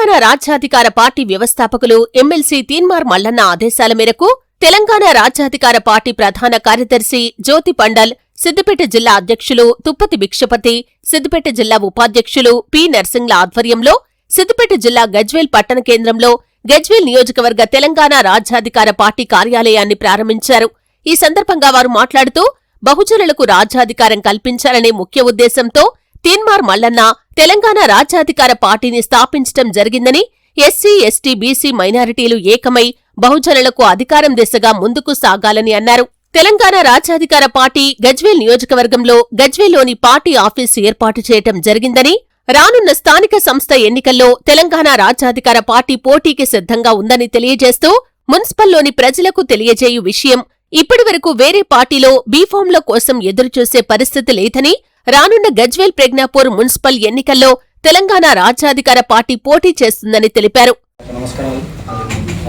తెలంగాణ రాజ్యాధికార పార్టీ వ్యవస్థాపకులు ఎమ్మెల్సీ తీన్మార్ మల్లన్న ఆదేశాల మేరకు తెలంగాణ రాజ్యాధికార పార్టీ ప్రధాన కార్యదర్శి జ్యోతి పండల్ సిద్దిపేట జిల్లా అధ్యక్షులు తుప్పతి భిక్షపతి సిద్దిపేట జిల్లా ఉపాధ్యక్షులు పి నర్సింగ్ల ఆధ్వర్యంలో సిద్దిపేట జిల్లా గజ్వేల్ పట్టణ కేంద్రంలో గజ్వేల్ నియోజకవర్గ తెలంగాణ రాజ్యాధికార పార్టీ కార్యాలయాన్ని ప్రారంభించారు. ఈ సందర్భంగా వారు మాట్లాడుతూ బహుజనులకు రాజ్యాధికారం కల్పించాలనే ముఖ్య ఉద్దేశంతో తీన్మార్ మల్లన్న తెలంగాణ రాజ్యాధికార పార్టీని స్థాపించటం జరిగిందని ఎస్సీ ఎస్టీ బీసీ మైనారిటీలు ఏకమై బహుజనులకు అధికారం దిశగా ముందుకు సాగాలని అన్నారు. తెలంగాణ రాజ్యాధికార పార్టీ గజ్వేల్ నియోజకవర్గంలో గజ్వేల్లోని పార్టీ ఆఫీసు ఏర్పాటు చేయటం జరిగిందని రానున్న స్థానిక సంస్థ ఎన్నికల్లో తెలంగాణ రాజ్యాధికార పార్టీ పోటీకి సిద్ధంగా ఉందని తెలియజేస్తూ మున్సిపల్లోని ప్రజలకు తెలియజేయు విషయం ఇప్పటివరకు వేరే పార్టీలో బీఫామ్ల కోసం ఎదురుచూసే పరిస్థితి లేదని రానున్న గజ్వేల్ ప్రజ్ఞాపూర్ మున్సిపల్ ఎన్నికల్లో తెలంగాణ రాజ్యాధికార పార్టీ పోటీ చేస్తుందని తెలిపారు. నమస్కారం.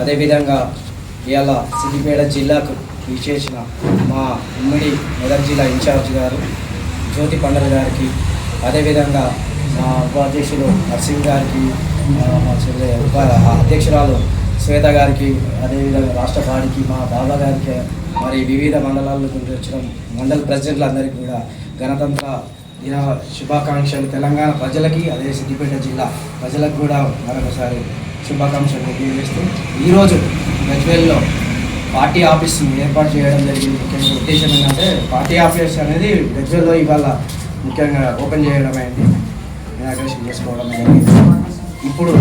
అదేవిధంగా ఇవాళ సిద్దిపేట జిల్లాకు విచ్చేసిన మా ఉమ్మడి మెదక్ జిల్లా ఇన్ఛార్జ్ గారు జ్యోతి పండగ గారికి అదేవిధంగా మా ఉపాధ్యక్షులు నర్సింగ్ గారికి మా ఉప అధ్యక్షురాలు శ్వేత గారికి అదేవిధంగా రాష్ట్ర పార్టీకి మా బాబా గారికి మరి వివిధ మండలాల వచ్చిన మండల ప్రెసిడెంట్లందరికీ కూడా గణతంత్ర దిన శుభాకాంక్షలు తెలంగాణ ప్రజలకి అదే సిద్దిపేట జిల్లా ప్రజలకు కూడా మరొకసారి శుభాకాంక్షలు తెలియజేస్తూ ఈరోజు గజ్వేల్లో పార్టీ ఆఫీస్ ఏర్పాటు చేయడం జరిగింది. ముఖ్యంగా ఉద్దేశం ఏంటంటే పార్టీ ఆఫీస్ అనేది గజ్వేల్లో ఇవాళ ముఖ్యంగా ఓపెన్ చేయడం అయింది. ఇనాగ్రేషన్ చేసుకోవడం జరిగింది ఇప్పుడు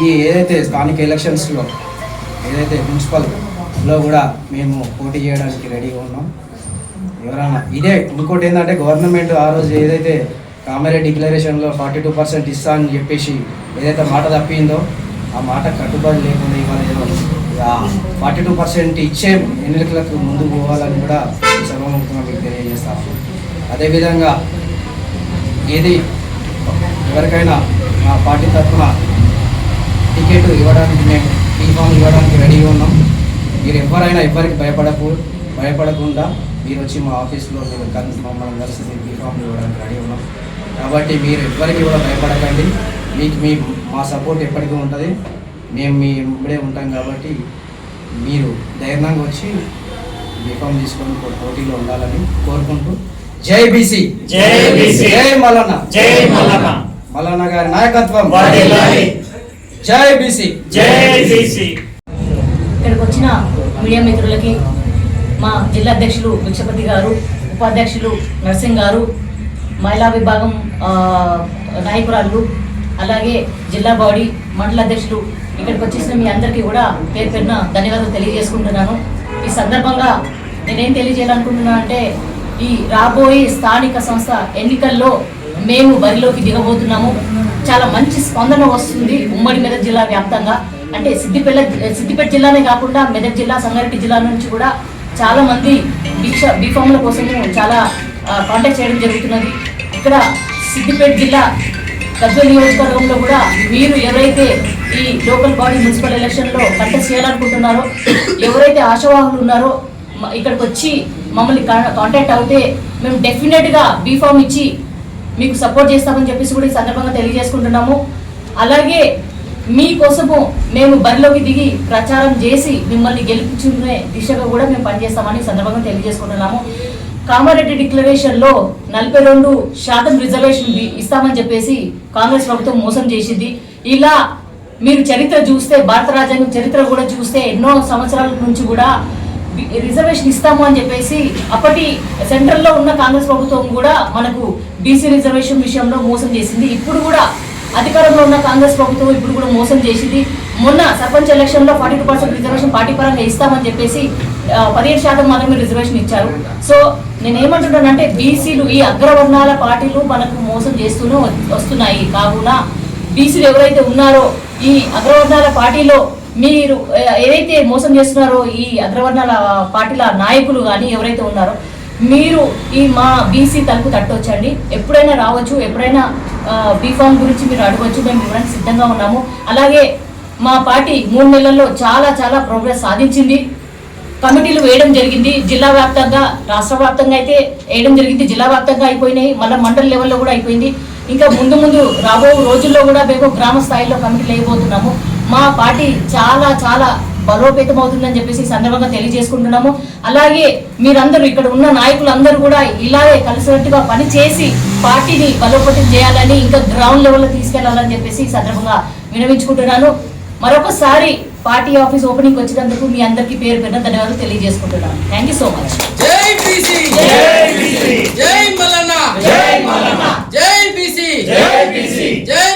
ఈ ఏదైతే స్థానిక ఎలక్షన్స్లో ఏదైతే మున్సిపల్లో కూడా మేము పోటీ చేయడానికి రెడీగా ఉన్నాం. ఎవరన్నా? ఇదే ఇంకోటి ఏంటంటే గవర్నమెంట్ ఆ రోజు ఏదైతే కామారెడ్డి డిక్లరేషన్లో ఫార్టీ టూ పర్సెంట్ ఇస్తా అని చెప్పేసి ఏదైతే మాట తప్పిందో ఆ మాట కట్టుబడి లేకుండా ఇవాళ ఏదో ఫార్టీ టూ పర్సెంట్ ఇచ్చే ఎన్నికలకు ముందుకు పోవాలని కూడా ఈ సభాముఖంగా మీకు అదేవిధంగా ఏది ఎవరికైనా మా పార్టీ తరఫున టికెట్ ఇవ్వడానికి మేము టీఫామ్ ఇవ్వడానికి రెడీగా ఉన్నాం. మీరు ఎవరైనా ఎవరికి భయపడకు భయపడకుండా మీరు వచ్చి మా ఆఫీస్లో మీరు కలిసి మమ్మల్ని కలిసి మీరు బీఫామ్ ఇవ్వడానికి రెడీ ఉన్నాం. కాబట్టి మీరు ఎవరికి కూడా భయపడకండి. మీకు మీ మా సపోర్ట్ ఎప్పటికీ ఉంటుంది. మేము మీ ఇప్పుడే ఉంటాం కాబట్టి మీరు ధైర్యంగా వచ్చి బీఫామ్ తీసుకొని పోటీలో ఉండాలని కోరుకుంటూ జై బీసీ. జై BC. జై మల్లన్న. జై మల్లన్న. మల్లన్న గారి నాయకత్వం. జై బీసీ. జై బీసీ. ఇక్కడికి వచ్చిన మీడియా మిత్రులకి మా జిల్లా అధ్యక్షులు భిక్షపతి గారు ఉపాధ్యక్షులు నర్సింగ్ గారు మహిళా విభాగం నాయకురాళ్ళు అలాగే జిల్లా బాడీ మండల అధ్యక్షులు ఇక్కడికి వచ్చేసిన మీ అందరికీ కూడా పేరు పేరున ధన్యవాదాలు తెలియజేసుకుంటున్నాను. ఈ సందర్భంగా నేనేం తెలియజేయాలనుకుంటున్నా అంటే ఈ రాబోయే స్థానిక సంస్థ ఎన్నికల్లో మేము బరిలోకి దిగబోతున్నాము. చాలా మంచి స్పందన వస్తుంది ఉమ్మడి మెదక్ జిల్లా వ్యాప్తంగా. అంటే సిద్దిపేట సిద్దిపేట జిల్లానే కాకుండా మెదక్ జిల్లా సంగారెడ్డి జిల్లా నుంచి కూడా చాలా మంది బీఫామ్ల కోసము చాలా కాంటాక్ట్ చేయడం జరుగుతున్నది. ఇక్కడ సిద్దిపేట జిల్లా గజ్వల్ నియోజకవర్గంలో కూడా మీరు ఎవరైతే ఈ లోకల్ బాడీ మున్సిపల్ ఎలక్షన్లో కంటెస్ట్ చేయాలనుకుంటున్నారో ఎవరైతే ఆశావాహులు ఉన్నారో ఇక్కడికి వచ్చి మమ్మల్ని కా- కాంటాక్ట్ అవుతే మేము డెఫినెట్గా బీఫామ్ ఇచ్చి మీకు సపోర్ట్ చేస్తామని చెప్పేసి కూడా ఈ సందర్భంగా తెలియజేసుకుంటున్నాము. అలాగే మీకోసము మేము బరిలోకి దిగి ప్రచారం చేసి మిమ్మల్ని గెలిపించుకునే దిశగా కూడా మేము పనిచేస్తామని సందర్భంగా తెలియజేసుకుంటున్నాము. కామారెడ్డి డిక్లరేషన్లో నలభై రెండు శాతం రిజర్వేషన్ ఇస్తామని చెప్పేసి కాంగ్రెస్ ప్రభుత్వం మోసం చేసింది. ఇలా మీరు చరిత్ర చూస్తే భారత రాజ్యాంగం చరిత్ర కూడా చూస్తే ఎన్నో సంవత్సరాల నుంచి కూడా రిజర్వేషన్ ఇస్తాము అని చెప్పేసి అప్పటి సెంట్రల్లో ఉన్న కాంగ్రెస్ ప్రభుత్వం కూడా మనకు బీసీ రిజర్వేషన్ విషయంలో మోసం చేసింది. ఇప్పుడు కూడా అధికారంలో ఉన్న కాంగ్రెస్ ప్రభుత్వం ఇప్పుడు కూడా మోసం చేసింది. మొన్న సర్పంచ్ ఎలక్షన్లో forty two percent reservation party పరంగా ఇస్తామని చెప్పేసి పదిహేడు శాతం మాత్రమే రిజర్వేషన్ ఇచ్చారు. సో నేను ఏమంటున్నానంటే బీసీలు ఈ అగ్రవర్ణాల పార్టీలు మనకు మోసం చేస్తూనే వస్తున్నాయి. కావున బీసీలు ఎవరైతే ఉన్నారో ఈ అగ్రవర్ణాల పార్టీలో మీరు ఏదైతే మోసం చేస్తున్నారో ఈ అగ్రవర్ణాల పార్టీల నాయకులు కానీ ఎవరైతే ఉన్నారో మీరు ఈ మా బీసీ తలుపు తట్టొచ్చండి. ఎప్పుడైనా రావచ్చు ఎప్పుడైనా బీఫామ్ గురించి మీరు అడగవచ్చు మేము ఇవ్వడానికి సిద్ధంగా ఉన్నాము. అలాగే మా పార్టీ మూడు నెలల్లో చాలా చాలా ప్రోగ్రెస్ సాధించింది. కమిటీలు వేయడం జరిగింది. జిల్లా వ్యాప్తంగా రాష్ట్ర వ్యాప్తంగా అయితే వేయడం జరిగింది. జిల్లా వ్యాప్తంగా అయిపోయినాయి. మళ్ళీ మండల లెవెల్లో కూడా అయిపోయింది. ఇంకా ముందు ముందు రాబో రోజుల్లో కూడా మేము గ్రామ స్థాయిలో కమిటీలు వేయబోతున్నాము. మా పార్టీ చాలా చాలా బలోపేతం అవుతుందని చెప్పేసి సందర్భంగా తెలియజేసుకుంటున్నాము. అలాగే మీరందరూ ఇక్కడ ఉన్న నాయకులందరూ కూడా ఇలాగే కలిసినట్టుగా పని చేసి పార్టీని బలోపేతం చేయాలని ఇంకా గ్రౌండ్ లెవెల్లో తీసుకెళ్ళాలని చెప్పేసి ఈ సందర్భంగా వినవించుకుంటున్నాను. మరొకసారి పార్టీ ఆఫీస్ ఓపెనింగ్ వచ్చినందుకు మీ అందరికీ పేరు పేరున ధన్యవాదాలు తెలియజేసుకుంటున్నాను. థ్యాంక్ యూ సో మచ్ జై బీసీ! జై బీసీ! జై మల్లన్న! జై మల్లన్న! జై బీసీ! జై బీసీ! జై